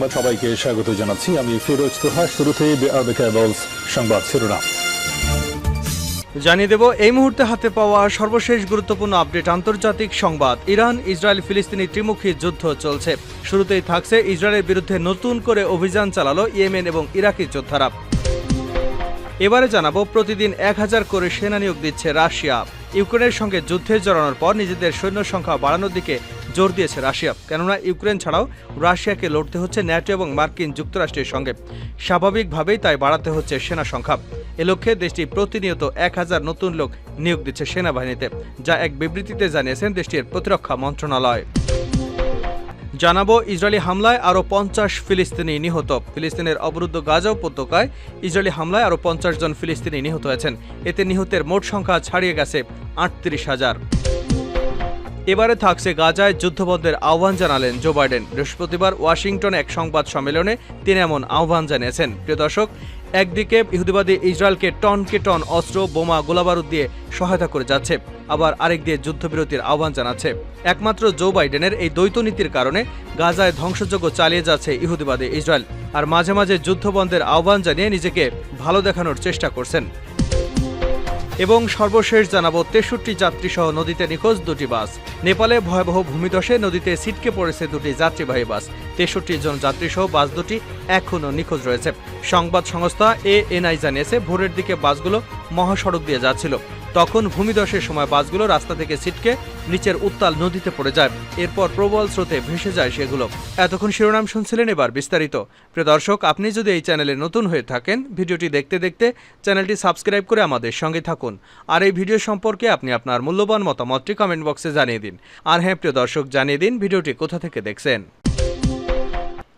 সংবাদ সবাইকে স্বাগত জানাচ্ছি। আমি ফিরোজ তোহা শুরুতেই সংবাদ শিরোনাম। জানিয়ে দেব, এই মুহূর্তে হাতে পাওয়া সর্বশেষ গুরুত্বপূর্ণ আপডেট, আন্তর্জাতিক সংবাদ। ইরান, ইসরায়েল, ফিলিস্তিনি ত্রিমুখী যুদ্ধ চলছে। শুরুতেই থাকছে ইসরায়েলের বিরুদ্ধে নতুন করে অভিযান চালালো ইয়েমেন এবং ইরাকি যোদ্ধারা। এবারে জানাব, প্রতিদিন এক হাজার করে সেনা নিয়োগ দিচ্ছে রাশিয়া। ইউক্রেনের সঙ্গে যুদ্ধে জড়ানোর পর নিজেদের সৈন্য সংখ্যা বাড়ানোর দিকে জোর দিয়েছে রাশিয়া। কেননা ইউক্রেন ছাড়াও রাশিয়াকে লড়তে হচ্ছে ন্যাটো এবং মার্কিন যুক্তরাষ্ট্রের সঙ্গে। স্বাভাবিকভাবেই তাই বাড়াতে হচ্ছে সেনা সংখ্যা। এ লক্ষ্যে দেশটি প্রতিনিয়ত এক হাজার নতুন লোক নিয়োগ দিচ্ছে সেনাবাহিনীতে, যা এক বিবৃতিতে জানিয়েছেন দেশটির প্রতিরক্ষা মন্ত্রণালয়। জানাব, ইসরায়েলি হামলায় আরও পঞ্চাশ ফিলিস্তিনি নিহত। ফিলিস্তিনের অবরুদ্ধ গাজা উপত্যকায় ইসরায়েলি হামলায় আরও পঞ্চাশ জন ফিলিস্তিনি নিহত হয়েছেন। এতে নিহতের মোট সংখ্যা ছাড়িয়ে গেছে আটত্রিশ হাজার। এবারে থাকছে গাজায় যুদ্ধবদ্ধের আহ্বান জানালেন জো বাইডেন। বৃহস্পতিবার ওয়াশিংটন এক সংবাদ সম্মেলনে তিনি এমন আহ্বান জানিয়েছেন। প্রিয় দর্শক, একদিকে ইহুদিবাদী ইসরায়েলকে টনকে টন অস্ত্র, বোমা, গোলাবারুদ দিয়ে সহায়তা করে যাচ্ছে, আবার আরেক দিয়ে যুদ্ধবিরতির আহ্বান জানাচ্ছে। একমাত্র জো বাইডেনের এই দ্বৈত নীতির কারণে গাজায় ধ্বংসযজ্ঞ চালিয়ে যাচ্ছে ইহুদিবাদী ইসরায়েল, আর মাঝে মাঝে যুদ্ধবন্ধের আহ্বান জানিয়ে নিজেকে ভালো দেখানোর চেষ্টা করছেন। এবং সর্বশেষ জানাব, তেষট্টি যাত্রী সহ নদীতে নিখোঁজ দুটি বাস। নেপালে ভয়াবহ ভূমিধসে নদীতে ছিটকে পড়েছে দুটি যাত্রীবাহী বাস। তেষট্টি জন যাত্রী সহ বাস দুটি এখনও নিখোঁজ রয়েছে। সংবাদ সংস্থা এএনআই জানিয়েছে, ভোরের দিকে বাসগুলো মহাসড়ক দিয়ে যাচ্ছিল। তখন ভূমিধসের সময় বাসগুলো রাস্তা থেকে ছিটকে নিচের উত্তাল নদীতে পড়ে যায়। এরপর প্রবল স্রোতে ভেসে যায় সেগুলো। এতক্ষণ শিরোনাম শুনছিলেন এবার বিস্তারিত। প্রিয় দর্শক, আপনি যদি এই চ্যানেলে নতুন হয়ে থাকেন, ভিডিওটি দেখতে দেখতে চ্যানেলটি সাবস্ক্রাইব করে আমাদের সঙ্গে থাকুন। আর এই ভিডিও সম্পর্কে আপনি আপনার মূল্যবান মতামতটি কমেন্ট বক্সে জানিয়ে দিন। আর হ্যাঁ প্রিয় দর্শক, জানিয়ে দিন ভিডিওটি কোথা থেকে দেখছেন।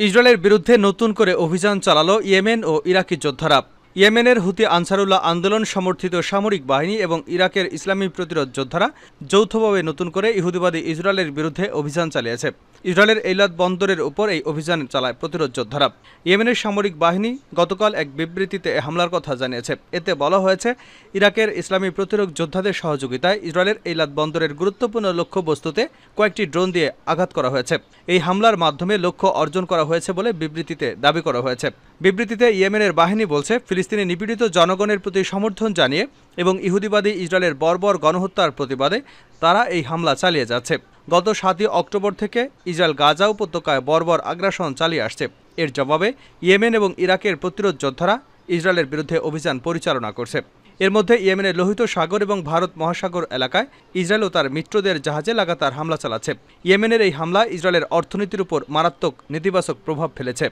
ইসরায়েলের বিরুদ্ধে নতুন করে অভিযান চালালো ইয়েমেন ও ইরাকি যোদ্ধারা। ইয়েমেনের হুতি আনসারুল্লাহ আন্দোলন সমর্থিত সামরিক বাহিনী এবং ইরাকের ইসলামী প্রতিরোধ যোদ্ধারা যৌথভাবে নতুন করে ইহুদিবাদী ইসরায়েলের বিরুদ্ধে অভিযান চালিয়েছে। ইসরায়েলের এইলাদ বন্দরের উপর এই অভিযান চালায় প্রতিরোধ যোদ্ধারা। ইয়েমেনের সামরিক বাহিনী গতকাল এক বিবৃতিতে হামলার কথা জানিয়েছে। এতে বলা হয়েছে, ইরাকের ইসলামী প্রতিরোধ যোদ্ধাদের সহযোগিতায় ইসরায়েলের এইলাদ বন্দরের গুরুত্বপূর্ণ লক্ষ্যবস্তুতে কয়েকটি ড্রোন দিয়ে আঘাত করা হয়েছে। এই হামলার মাধ্যমে লক্ষ্য অর্জন করা হয়েছে বলে বিবৃতিতে দাবি করা হয়েছে। বিবৃতিতে ইয়েমেনের বাহিনী বলছে, ফিলিস্তিনি নিপীড়িত জনগণের প্রতি সমর্থন জানিয়ে এবং ইহুদিবাদী ইসরায়েলের বর্বর গণহত্যার প্রতিবাদে তারা এই হামলা চালিয়ে যাচ্ছে। গত সাতই অক্টোবর থেকে ইসরায়েল গাজা উপত্যকায় বর্বর আগ্রাসন চালিয়ে আসছে। এর জবাবে ইয়েমেন এবং ইরাকের প্রতিরোধ যোদ্ধারা ইসরায়েলের বিরুদ্ধে অভিযান পরিচালনা করছে। এর মধ্যে ইয়েমেনের লোহিত সাগর এবং ভারত মহাসাগর এলাকায় ইসরায়েল ও তার মিত্রদের জাহাজে লাগাতার হামলা চালাচ্ছে। ইয়েমেনের এই হামলা ইসরায়েলের অর্থনীতির উপর মারাত্মক নেতিবাচক প্রভাব ফেলেছে।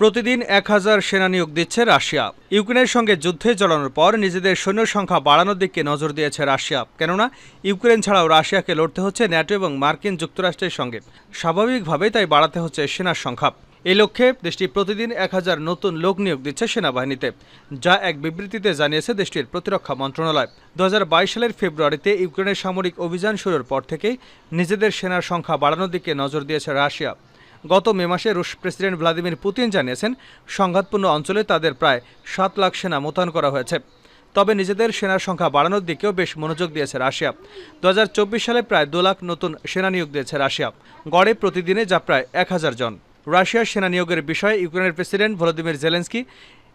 প্রতিদিন এক হাজার সেনা নিয়োগ দিচ্ছে রাশিয়া। ইউক্রেনের সঙ্গে যুদ্ধে জড়ানোর পর নিজেদের সৈন্য সংখ্যা বাড়ানোর দিকে নজর দিয়েছে রাশিয়া। কেননা, ইউক্রেন ছাড়াও রাশিয়াকে লড়তে হচ্ছে ন্যাটো এবং মার্কিন যুক্তরাষ্ট্রের সঙ্গে। স্বাভাবিকভাবেই তাই বাড়াতে হচ্ছে সেনার সংখ্যা। এই লক্ষ্যে দেশটি প্রতিদিন এক হাজার নতুন লোক নিয়োগ দিচ্ছে সেনাবাহিনীতে, যা এক বিবৃতিতে জানিয়েছে দেশটির প্রতিরক্ষা মন্ত্রণালয়। দু হাজার বাইশ সালের ফেব্রুয়ারিতে ইউক্রেনের সামরিক অভিযান শুরুর পর থেকেই নিজেদের সেনার সংখ্যা বাড়ানোর দিকে নজর দিয়েছে রাশিয়া। গত মে মাসে রুশ প্রেসিডেন্ট ভ্লাদিমির পুতিন জানিয়েছেন, সংঘাতপূর্ণ অঞ্চলে তাদের প্রায় সাত লাখ সেনা মোতায়েন করা হয়েছে। তবে নিজেদের সেনার সংখ্যা বাড়ানোর দিকেও বেশ মনোযোগ দিয়েছে রাশিয়া। দু হাজার চব্বিশ সালে প্রায় দু লাখ নতুন সেনা নিয়োগ দিয়েছে রাশিয়া। গড়ে প্রতিদিনে যা প্রায় এক হাজার জন। রাশিয়ার সেনা নিয়োগের বিষয়ে ইউক্রেনের প্রেসিডেন্ট ভলোদিমির জেলেন্সকি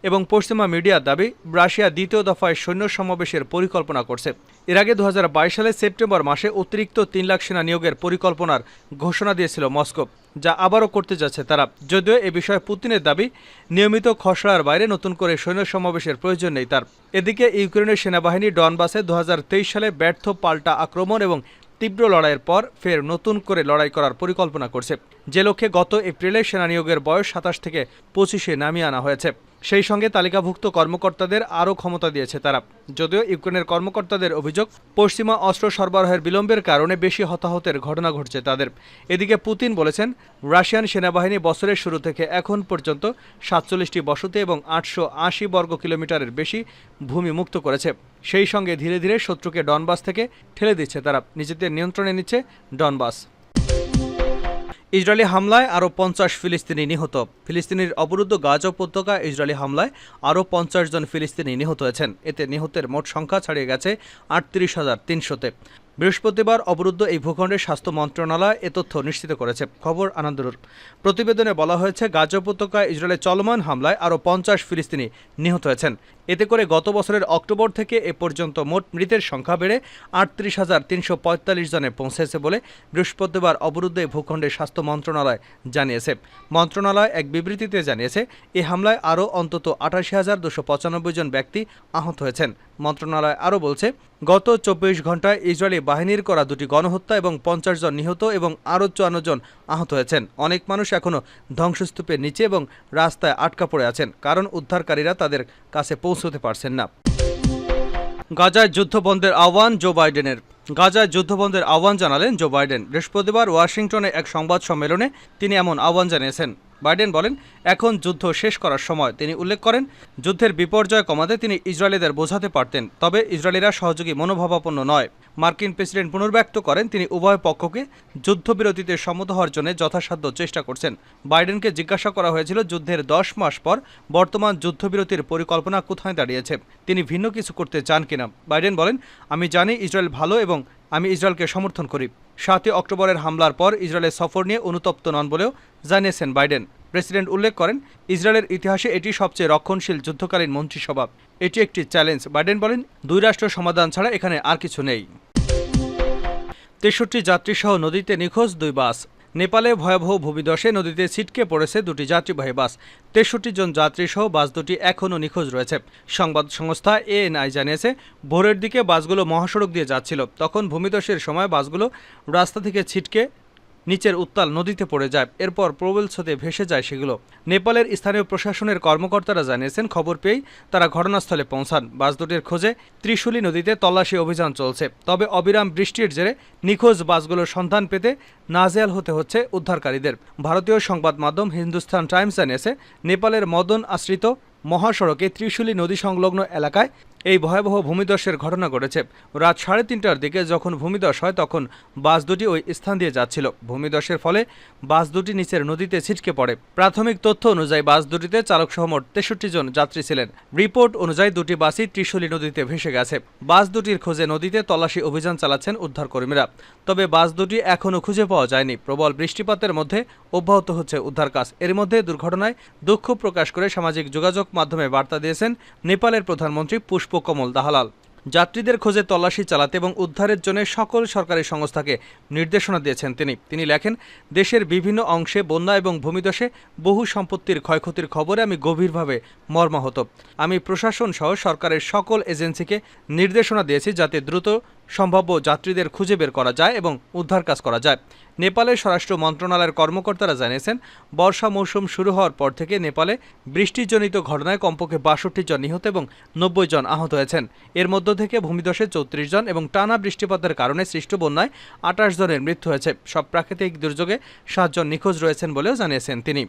এবং পশ্চিমা মিডিয়ার দাবি, রাশিয়া দ্বিতীয় দফায় সৈন্য সমাবেশের পরিকল্পনা করছে। এর আগে দু হাজার বাইশ সালে সেপ্টেম্বর মাসে অতিরিক্ত তিন লাখ সেনা নিয়োগের পরিকল্পনার ঘোষণা দিয়েছিল মস্কো। যা আবারও করতে যাচ্ছে তারা। যদিও এ বিষয়ে পুতিনের দাবি, নিয়মিত খসড়ার বাইরে নতুন করে সৈন্য সমাবেশের প্রয়োজন নেই তার। এদিকে ইউক্রেনের সেনাবাহিনী ডনবাসে দু হাজার তেইশ সালে ব্যর্থ পাল্টা আক্রমণ এবং তীব্র লড়াইয়ের পর ফের নতুন করে লড়াই করার পরিকল্পনা করছে। যে লক্ষ্যে গত এপ্রিলে সেনা নিয়োগের বয়স সাতাশ থেকে পঁচিশে নামিয়ে আনা হয়েছে। সেই সঙ্গে তালিকাভুক্ত কর্মকর্তাদের আরও ক্ষমতা দিয়েছে তারা। যদিও ইউক্রেনের কর্মকর্তাদের অভিযোগ, পশ্চিমা অস্ত্র সরবরাহের বিলম্বের কারণে বেশি হতাহতের ঘটনা ঘটছে তাদের। এদিকে পুতিন বলেছেন, রাশিয়ান সেনাবাহিনী বছরের শুরু থেকে এখন পর্যন্ত সাতচল্লিশটি বসতি এবং আটশো আশি বর্গ কিলোমিটারের বেশি ভূমি মুক্ত করেছে। সেই সঙ্গে ধীরে ধীরে শত্রুকে ডনবাস থেকে ঠেলে দিচ্ছে তারা। নিজেদের নিয়ন্ত্রণে নিচ্ছে ডনবাস। ইসরায়েলি হামলায় আরও পঞ্চাশ ফিলিস্তিনি নিহত। ফিলিস্তিনির অবরুদ্ধ গাজা উপত্যকা ইসরায়েলি হামলায় আরও পঞ্চাশ জন ফিলিস্তিনি নিহত হয়েছেন। এতে নিহতের মোট সংখ্যা ছাড়িয়ে গেছে আটত্রিশ হাজার তিনশোতে। বৃহস্পতিবার অবরুদ্ধ এই ভূখণ্ডের স্বাস্থ্য মন্ত্রণালয় এ তথ্য নিশ্চিত করেছে। খবর আনন্দরুর প্রতিবেদনে বলা হয়েছে, গাজা উপত্যকায় ইসরায়েলের চলমান হামলায় আরও পঞ্চাশ ফিলিস্তিনি নিহত হয়েছেন। এতে করে গত বছরের অক্টোবর থেকে এ পর্যন্ত মোট মৃতের সংখ্যা বেড়ে আটত্রিশ হাজার তিনশো পঁয়তাল্লিশ জনে পৌঁছেছে বলে বৃহস্পতিবার অবরুদ্ধে ভূখণ্ডের স্বাস্থ্য মন্ত্রণালয় জানিয়েছে। মন্ত্রণালয় এক বিবৃতিতে জানিয়েছে, এ হামলায় আরও অন্তত আটাশি হাজার দুশো পঁচানব্বই জন ব্যক্তি আহত হয়েছেন। মন্ত্রণালয় আরও বলছে, গত চব্বিশ ঘন্টায় ইসরায়েলি বাহিনীর করা দুটি গণহত্যা এবং পঞ্চাশ জন নিহত এবং আরও চুয়ান্ন জন আহত হয়েছেন। অনেক মানুষ এখনও ধ্বংসস্তূপের নিচে এবং রাস্তায় আটকা পড়ে আছেন, কারণ উদ্ধারকারীরা তাদের কাছে পৌঁছতে পারছেন না। গাজায় যুদ্ধবন্ধের আহ্বান জো বাইডেনের। গাজায় যুদ্ধবন্ধের আহ্বান জানালেন জো বাইডেন। বৃহস্পতিবার ওয়াশিংটনে এক সংবাদ সম্মেলনে তিনি এমন আহ্বান জানিয়েছেন। বাইডেন বলেন, এখন যুদ্ধ শেষ করার সময়। তিনি উল্লেখ করেন, যুদ্ধের বিপর্যয় কমাতে তিনি ইসরায়েলিদের বোঝাতে পারতেন, তবে ইসরায়েলিরা সহযোগী মনোভাবাপন্ন নয়। মার্কিন প্রেসিডেন্ট পুনর্ব্যক্ত করেন। তিনি উভয় পক্ষকে যুদ্ধবিরতিতে সম্মত হওয়ার জন্য যথাসাধ্য চেষ্টা করছেন। বাইডেনকে জিজ্ঞাসা করা হয়েছিল, যুদ্ধের দশ মাস পর বর্তমান যুদ্ধবিরতির পরিকল্পনা কোথায় দাঁড়িয়েছে? তিনি ভিন্ন কিছু করতে চান কিনা? বাইডেন বলেন, আমি জানি ইসরায়েল ভালো এবং আমি ইসরায়েলকে সমর্থন করি। সাতই অক্টোবরের হামলার পর ইসরায়েলের সফর নিয়ে অনুতপ্ত নন বলেও জানিয়েছেন বাইডেন। প্রেসিডেন্ট উল্লেখ করেন, ইসরায়েলের ইতিহাসে এটি সবচেয়ে রক্ষণশীল যুদ্ধকালীন মন্ত্রিসভা। এটি একটি চ্যালেঞ্জ বাইডেন বলেন, দুই রাষ্ট্র সমাধান ছাড়া এখানে আর কিছু নেই। তেষট্টি যাত্রীসহ নদীতে নিখোঁজ দুই বাস। নেপালে ভয়াবহ ভূমিধসে নদীতে ছিটকে পড়েছে দুটি যাত্রীবাহী বাস। তেষট্টি জন যাত্রীসহ বাস দুটি এখনও নিখোঁজ রয়েছে। সংবাদ সংস্থা এএনআই জানিয়েছে, ভোরের দিকে বাসগুলো মহাসড়ক দিয়ে যাচ্ছিল। তখন ভূমিধসের সময় বাসগুলো রাস্তা থেকে ছিটকে নিচের উত্তাল নদীতে পড়ে যায়। এরপর প্রবল স্রোতে ভেসে যায় সেগুলো। নেপালের স্থানীয় প্রশাসনের কর্মকর্তারা জানিয়েছেন, খবর পেয়েই তারা ঘটনাস্থলে পৌঁছান। বাস দুটির খোঁজে ত্রিশুলী নদীতে তল্লাশি অভিযান চলছে। তবে অবিরাম বৃষ্টির জেরে নিখোঁজ বাসগুলোর সন্ধান পেতে নাজেয়াল হতে হচ্ছে উদ্ধারকারীদের। ভারতীয় সংবাদ মাধ্যম হিন্দুস্তান টাইমস জানিয়েছে, নেপালের মদন আশ্রিত মহাসড়কে ত্রিশুলী নদী সংলগ্ন এলাকায় এই ভয়াবহ ভূমিধসের ঘটনা ঘটেছে। রাত সাড়ে তিনটার দিকে যখন ভূমিধস হয় তখন বাস দুটি ওই স্থান দিয়ে যাচ্ছিল। ভূমিধসের ফলে বাস দুটি নিচের নদীতে ছিটকে পড়ে। প্রাথমিক তথ্য অনুযায়ী বাস দুটিতে চালকসহ মোট তেষট্টি জন যাত্রী ছিলেন। রিপোর্ট অনুযায়ী দুটি বাসই ত্রিশুলী নদীতে ভেসে গেছে। বাস দুটির খোঁজে নদীতে তল্লাশি অভিযান চালাচ্ছেন উদ্ধারকর্মীরা। তবে বাস দুটি এখনও খুঁজে পাওয়া যায়নি। প্রবল বৃষ্টিপাতের মধ্যে অব্যাহত হচ্ছে উদ্ধার কাজ। এর মধ্যে দুর্ঘটনায় দুঃখ প্রকাশ করে সামাজিক যোগাযোগ মাধ্যমে বার্তা দিয়েছেন নেপালের প্রধানমন্ত্রী পুষ্পকমল দাহালাল যাত্রীদের খোঁজে তল্লাশি চালাতে এবং উদ্ধারের জন্য সকল সরকারি সংস্থাকে নির্দেশনা দিয়েছেন তিনি। তিনি লেখেন, দেশের বিভিন্ন অংশে বন্যা এবং ভূমিদশে বহু সম্পত্তির ক্ষয়ক্ষতির খবরে আমি গভীরভাবে মর্মাহত। আমি প্রশাসন সহ সরকারের সকল এজেন্সিকে নির্দেশনা দিয়েছি যাতে দ্রুত সম্ভাব্য যাত্রীদের খুঁজে বের করা যায় এবং উদ্ধার কাজ করা যায়। নেপালের স্বরাষ্ট্র মন্ত্রণালয়ের কর্মকর্তারা জানিয়েছেন, বর্ষা মৌসুম শুরু হওয়ার পর থেকে নেপালে বৃষ্টিজনিত ঘটনায় কমপক্ষে বাষট্টি জন নিহত এবং নব্বই জন আহত হয়েছেন। এর মধ্য থেকে ভূমিধসে চৌত্রিশ জন এবং টানা বৃষ্টিপাতের কারণে সৃষ্ট বন্যায় আঠাশ জনের মৃত্যু হয়েছে। সব প্রাকৃতিক দুর্যোগে সাতজন নিখোঁজ রয়েছেন বলেও জানিয়েছেন তিনি।